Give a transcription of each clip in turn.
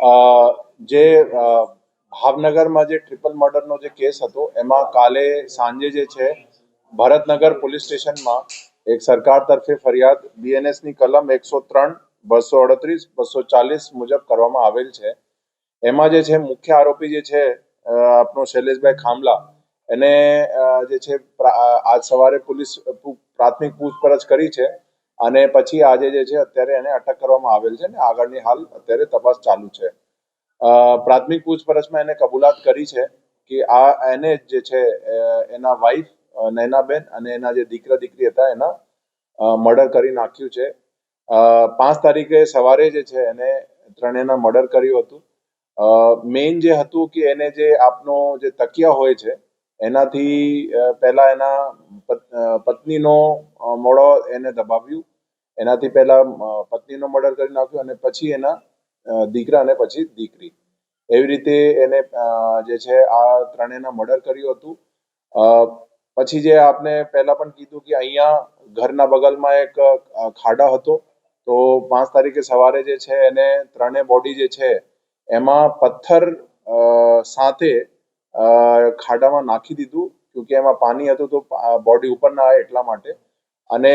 જે ભાવનગરમાં જે ટ્રિપલ મર્ડરનો જે કેસ હતો, એમાં કાલે સાંજે જે છે, ભરતનગર પોલીસ સ્ટેશનમાં એક સરકાર તરફે ફરિયાદ બીએનએસની કલમ એકસો ત્રણ, બસો અડત્રીસ, બસો ચાલીસ મુજબ કરવામાં આવેલ છે. એમાં જે છે, મુખ્ય આરોપી જે છે આપણો શૈલેષભાઈ ખામલા, એને જે છે આજ સવારે પોલીસ, પ્રાથમિક પૂછપરછ કરી છે. અને પછી આજે જે છે, અત્યારે એને અટક કરવામાં આવેલ છે ને આગળની હાલ અત્યારે તપાસ ચાલુ છે. પ્રાથમિક પૂછપરછમાં એને કબૂલાત કરી છે કે આ એને જે છે એના વાઈફ નૈનાબેન અને એના જે દીકરા દીકરી હતા એના મર્ડર કરી નાખ્યું છે. પાંચ તારીખે સવારે જે છે, એને ત્રણેયના મર્ડર કર્યું હતું. મેઇન જે હતું કે એને જે આપનો જે તકિયા હોય છે, એનાથી પહેલા એના પત- પત્નીનો મોડો એને દબાવ્યું. એનાથી પહેલા પત્નીનો મર્ડર કરી નાખ્યો અને પછી એના દીકરા અને પછી દીકરી. એવી રીતે એને જે છે, આ ત્રણેયના મર્ડર કર્યું હતું. પછી જે આપને પહેલા પણ કીધું કે અહીંયા ઘરના બગલમાં એક ખાડા હતો, તો પાંચ તારીખે સવારે જે છે, એને ત્રણેય બોડી જે છે, એમાં પથ્થર સાથે ખાડામાં નાખી દીધું કેમકે એમાં પાણી હતું તો બોડી ઉપર ના આવે એટલા માટે. અને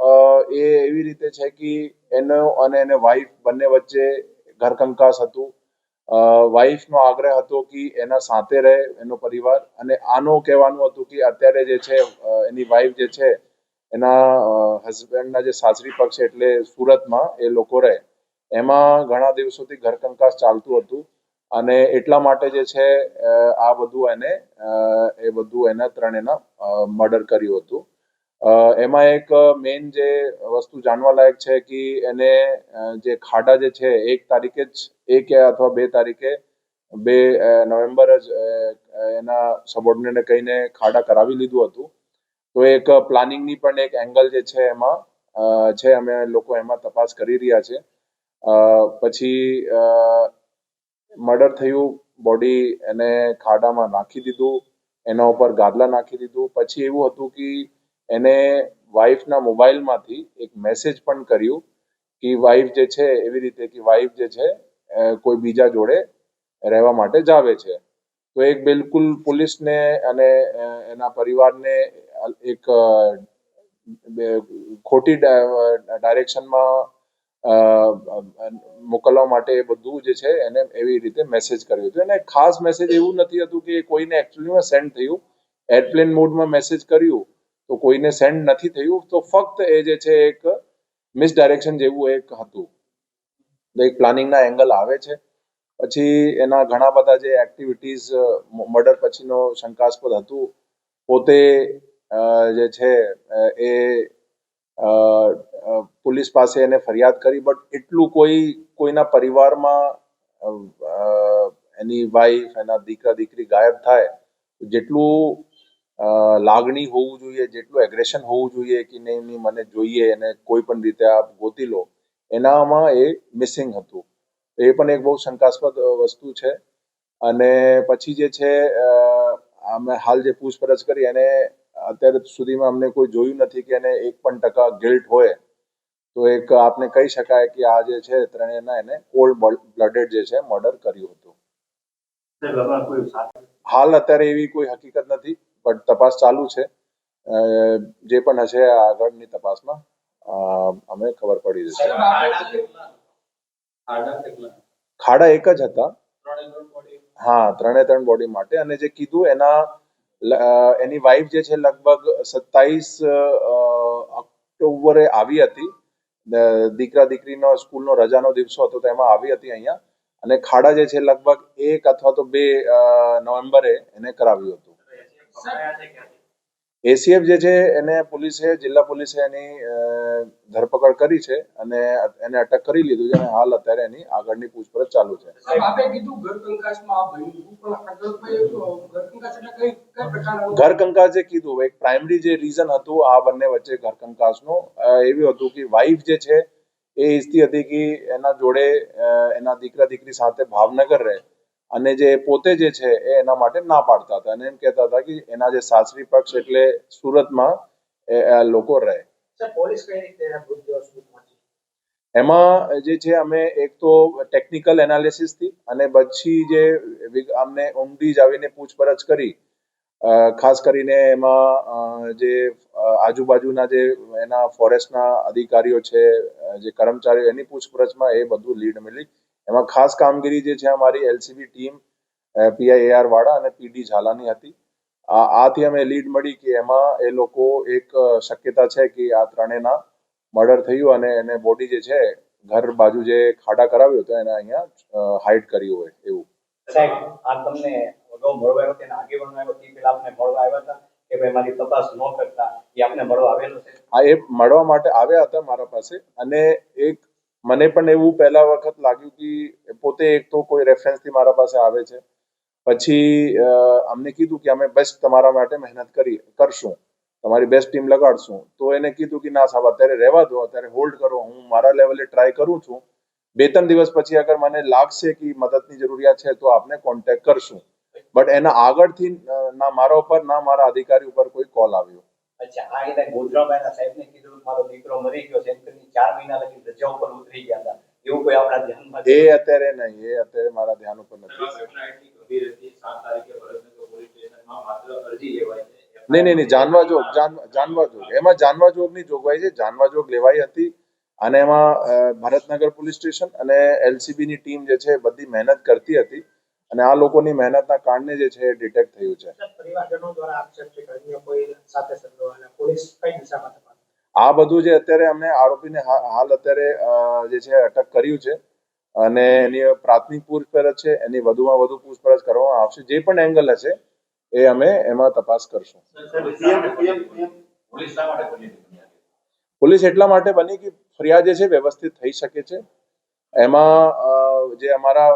એ એવી રીતે છે કે એનો અને એને વાઈફ બંને વચ્ચે ઘરકંકાસ હતું. વાઈફનો આગ્રહ હતો કે એના સાથે રહે એનો પરિવાર અને આનો કહેવાનું હતું કે અત્યારે જે છે એની વાઈફ જે છે, એના હસબન્ડના જે સાસરી પક્ષ એટલે સુરતમાં એ લોકો રહે. એમાં ઘણા દિવસોથી ઘરકંકાસ ચાલતું હતું અને એટલા માટે જે છે આ બધું એને એ બધું એના ત્રણેના મર્ડર કર્યું હતું. એમાં એક મેઇન જે વસ્તુ જાણવા લાયક છે કે એને જે ખાડા જે છે, એક તારીખે જ, એક અથવા બે તારીખે, બે નવેમ્બર જ એના સબોર્ડિનેટને કહીને ખાડા કરાવી લીધું હતું. તો એક પ્લાનિંગની પણ એક એંગલ જે છે એમાં છે, અમે લોકો એમાં તપાસ કરી રહ્યા છે. પછી મર્ડર થયું બોડી એને ખાડામાં નાખી દીધું, એના ઉપર ગાદલા નાખી દીધું. પછી એવું હતું કે એને વાઈફના મોબાઈલમાંથી એક મેસેજ પણ કર્યું કે વાઈફ જે છે એવી રીતે કે વાઈફ જે છે કોઈ બીજા જોડે રહેવા માટે જાવે છે. તો એક બિલકુલ પોલીસને અને એના પરિવારને એક ખોટી ડાયરેક્શનમાં મોકલવા માટે એ બધું જે છે એને એવી રીતે મેસેજ કર્યું હતું. અને ખાસ મેસેજ એવું નથી હતું કે કોઈને એકચ્યુઅલીમાં સેન્ડ થયું. એરપ્લેન મોડમાં મેસેજ કર્યું. તો કોઈને સેન્ડ નથી થયું, તો ફક્ત એ જે છે એક મિસડાયરેક્શન જેવું એક હતું. એક પ્લાનિંગના એંગલ આવે છે. પછી એના ઘણા બધા જે એક્ટિવિટીઝ મર્ડર પછીનો શંકાસ્પદ હતું. પોતે જે છે એ પોલીસ પાસે એને ફરિયાદ કરી બટ એટલું કોઈ, કોઈના પરિવારમાં એની વાઈફ એના દીકરા, દીકરી ગાયબ થાય, જેટલું લાગણી હોવું જોઈએ જેટલું એગ્રેશન હોવું જોઈએ કે નહીં નહીં મને જોઈએ એને કોઈ પણ રીતે આપ ગોતી લો એનામાં એ મિસિંગ હતું. એ પણ એક બહુ શંકાસ્પદ વસ્તુ છે. અને પછી જે છે અમે હાલ જે પૂછપરછ કરી એને અત્યારે સુધીમાં અમને કોઈ જોયું નથી કે એને એક પણ ટકા ગિલ્ટ હોય તો એક આપને કહી શકાય કે આ જે છે ત્રણેયના એને કોલ્ડ બ્લડેડ જે છે મર્ડર કર્યું હતું. હાલ અત્યારે એવી કોઈ હકીકત નથી. બટ તપાસ ચાલુ છે. જે પણ હશે આગળની તપાસમાં અમે ખબર પડી જશે. ખાડા એક જ હતા. હા ત્રણે ત્રણ બોડી માટે. અને જે કીધું એના એની વાઈફ જે છે લગભગ સત્તાવીસ ઓક્ટોબરે આવી હતી. દીકરા દીકરીનો સ્કૂલનો રજાનો દિવસો હતો તો એમાં આવી હતી અહીંયા. અને ખાડા જે છે લગભગ એક અથવા તો બે નવેમ્બરે એને કરાવ્યું હતું. એસીએફ જે છે એને પોલીસે જિલ્લા પોલીસે એની ધરપકડ કરી છે અને એને અટક કરી લીધું છે અને હાલ અત્યારે એની આગળની પૂછપરછ ચાલુ છે. ઘર કંકાસ જે કીધું એક પ્રાઇમરી જે રીઝન હતું આ બંને વચ્ચે ઘર કંકાસનું એવું હતું કે વાઈફ જે છે એ ઈચ્છતી હતી કે એના જોડે એના દીકરા દીકરી સાથે ભાવનગર રહે. અને જે પોતે જે છે એ એના માટે ના પાડતા હતા. અને એમ કહેતા હતા કે એના જે સાસરી પક્ષ એટલે સુરતમાં એ આ લોકો રહે. એમાં જે છે અમે એક તો ટેકનિકલ એનાલિસિસથી અને પછી જે અમને ઊંડી જ આવીને પૂછપરછ કરી. ખાસ કરીને એમાં જે આજુબાજુના જે એના ફોરેસ્ટના અધિકારીઓ છે જે કર્મચારીઓ એની પૂછપરછમાં એ બધું લીડ મળી એમાં ખાસ કામગીરી જે છે અમારી એલસીબી ટીમ પીઆઈએઆર વાળા અને પીડી ઝાલાની હતી. આથી અમે લીડ મળી કે એમાં એ લોકો એક શક્યતા છે કે આ ત્રણેયના મર્ડર થયું અને એને બોડી જે છે ઘર બાજુ જે ખાડા કરાવ્યો હતો એને અહીંયા હાઇડ કર્યું હોય એવું. સાહેબ આ તમને અગાઉ મળવા આવ્યો તેને આગેવાનો આવ્યો તે પેલા આપને મળવા આવ્યા હતા કે ભાઈ મારી તપાસ ન કરતા એ આપને મળવા આવેલો છે? આ એ મળવા માટે આવ્યા હતા મારા પાસે અને એક મને પણ એવું પહેલા વખત લાગ્યું કે પોતે એક તો કોઈ રેફરન્સથી મારા પાસે આવે છે. પછી અમને કીધું કે અમે બેસ્ટ તમારા માટે મહેનત કરી, કરશું. તમારી બેસ્ટ ટીમ લગાડશું. તો એને કીધું કે ના સાહેબ, અત્યારે રહેવા દો, અત્યારે હોલ્ડ કરો. હું મારા લેવલે ટ્રાય કરું છું. બે ત્રણ દિવસ પછી અગર મને લાગશે કે મદદની જરૂરિયાત છે, તો આપને કોન્ટેક્ટ કરશું. બટ એના આગળથી ના મારા ઉપર, ના મારા અધિકારી ઉપર કોઈ કોલ આવ્યો. અચ્છા આ રીતે ગોધરાભાઈના સાહેબને કીધું મારો દીકરો મરી ગયો છે એમ કરીને ચાર મહિના લગી રજા ઉપર ઉતરી ગયા હતા. એવું કોઈ આપણા ધ્યાનમાં એ અત્યારે નહીં એ અત્યારે મારા ધ્યાન ઉપર નથી. ઘટના એટલી ગંભીર હતી. સાત તારીખે ભરતનગર પોલીસ સ્ટેશનમાં માત્ર અરજી લેવાઈ છે. નહીં નહીં નહીં જાનવા જોગ જાનવા જોગ. એમાં જાનવા જોગની જોગવાઈ છે. જાનવા જોગ લેવાઈ હતી અને એમાં ભરતનગર પોલીસ સ્ટેશન અને એલસીબી ની ટીમ જે છે બધી મહેનત કરતી હતી. અને આ લોકોની મહેનતના કારણે જે છે ડિટેક્ટ થયું છે. સાહેબ પરિવારજનો દ્વારા આક્ષેપ છે કે અન્ય કોઈ સાથે સંડોવાયેલા પોલીસ કઈ દિશામાં તપાસ આ બધું જે અત્યારે અમને આરોપીને હાલ અત્યારે જે છે અટક કર્યું છે. અને એની પ્રાથમિક પૂછપરછ છે એની વધુમાં વધુ પૂછપરછ કરવામાં આવશે. જે પણ એંગલ હશે એ અમે એમાં તપાસ કરશું. પોલીસ એટલા માટે બની કે ફરિયાદ જે છે વ્યવસ્થિત થઈ શકે છે. એમાં જે અમારા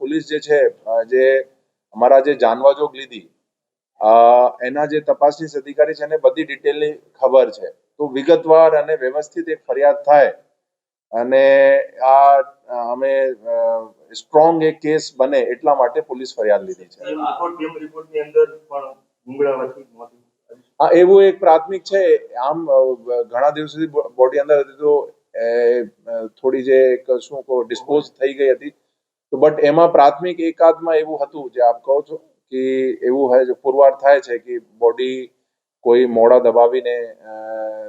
પોલીસ જે છે જે અમારા જે જાનવાજોગ લીધી એના જે તપાસનીશ અધિકારી છે એને બધી ડિટેલની ખબર છે. તો વિગતવાર અને વ્યવસ્થિત એક ફરિયાદ થાય અને આ અમે સ્ટ્રોંગ એક કેસ બને એટલા માટે પોલીસ ફરિયાદ લીધી છે. હા એવું એક પ્રાથમિક છે. આમ ઘણા દિવસોથી બોડી અંદર હતી તો થોડી જે એક શું કહો ડિસ્પોઝ થઈ ગઈ હતી. તો બટ એમાં પ્રાથમિક એકાદમાં એવું હતું જે આપ કહો છો કે એવું પુરવાર થાય છે કે બોડી કોઈ મોડા દબાવીને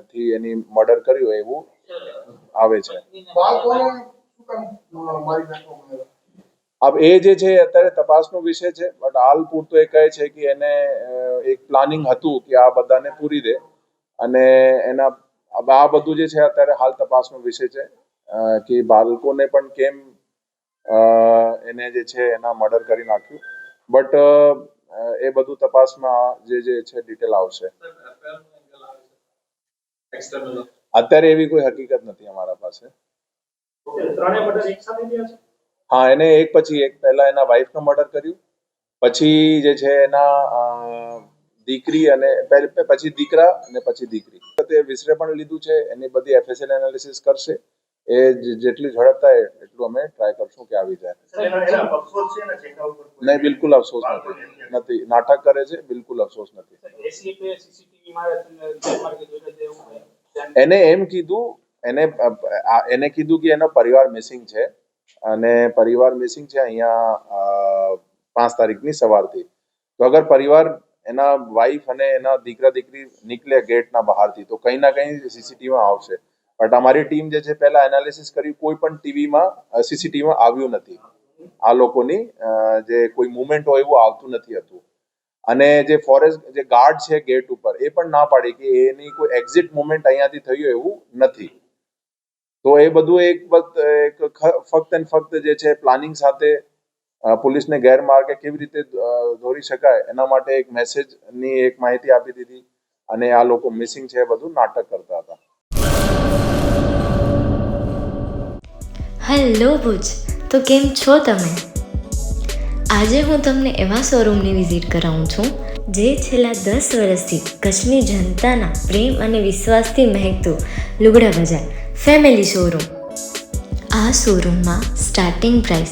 થી એની મર્ડર કર્યું હોય એવું આવે છે. બાળકોને શું કામ અ, મારી નાખવામાં આવ્યા अब એ જે છે અત્યારે તપાસનો વિષય છે બટ હાલ પૂરતો એ કહે છે કે એને એક પ્લાનિંગ હતું કે આ બધાને પૂરી દે અને એના अब આ બધું જે છે અત્યારે હાલ તપાસનો વિષય છે કે બાળકોને પણ કેમ એને જે છે એના મર્ડર કરી નાખ્યું. બટ એ બધું તપાસમાં જે જે છે ડિટેલ આવશે. અત્યારે એવી કોઈ હકીકત નથી અમારા પાસે. હા, એને એક પછી એક પહેલા એના વાઈફનું મર્ડર કર્યું. પછી જે છે એના દીકરી અને પછી દીકરા અને પછી દીકરી. તે વિસરે પણ લીધું છે એની બધી એફએસએલ એનાલિસિસ કરશે. એ જેટલી ઝડપ થાય એટલું અમે ટ્રાય કરશું કે આવી જાય. નહીં બિલકુલ અફસોસ નથી. નથી. નાટક કરે છે બિલકુલ અફસોસ નથી. એને એમ કીધું એને એને કીધું કે એનો પરિવાર મિસિંગ છે. અને પરિવાર મિસિંગ છે અહીંયા પાંચ તારીખની સવારથી. તો અગર પરિવાર એના વાઈફ અને એના દીકરા દીકરી નીકળે ગેટના બહારથી, તો કંઈ ના કંઈ સીસીટીવીમાં આવશે. બટ અમારી ટીમ જે છે, પહેલા એનાલિસિસ કરી કોઈ પણ ટીવીમાં સીસીટીવીમાં આવ્યું નથી. આ લોકોની જે કોઈ મુવમેન્ટ હોય એવું આવતું નથી હતું. અને જે ફોરેસ્ટ જે ગાર્ડ છે ગેટ ઉપર, એ પણ ના પાડી કે એની કોઈ એક્ઝિટ મુવમેન્ટ અહીંયાથી થયું એવું નથી. તો એ બધું એક વખત, એક ફક્ત ને ફક્ત જે છે પ્લાનિંગ સાથે પોલીસને ગેરમાર્ગે કેવી રીતે દોરી શકાય એના માટે એક મેસેજની એક માહિતી આપી દીધી અને આ લોકો મિસિંગ છે બધું નાટક કરતા હતા. હેલો ભુજ, તો કેમ છો તમે? આજે હું તમને એવા શોરૂમની વિઝિટ કરાવું છું, જે છેલ્લા દસ વર્ષથી કચ્છની જનતાના પ્રેમ અને વિશ્વાસથી મહેકતું લુગડા બજાર ફેમિલી શોરૂમ. આ શોરૂમમાં સ્ટાર્ટિંગ પ્રાઇસ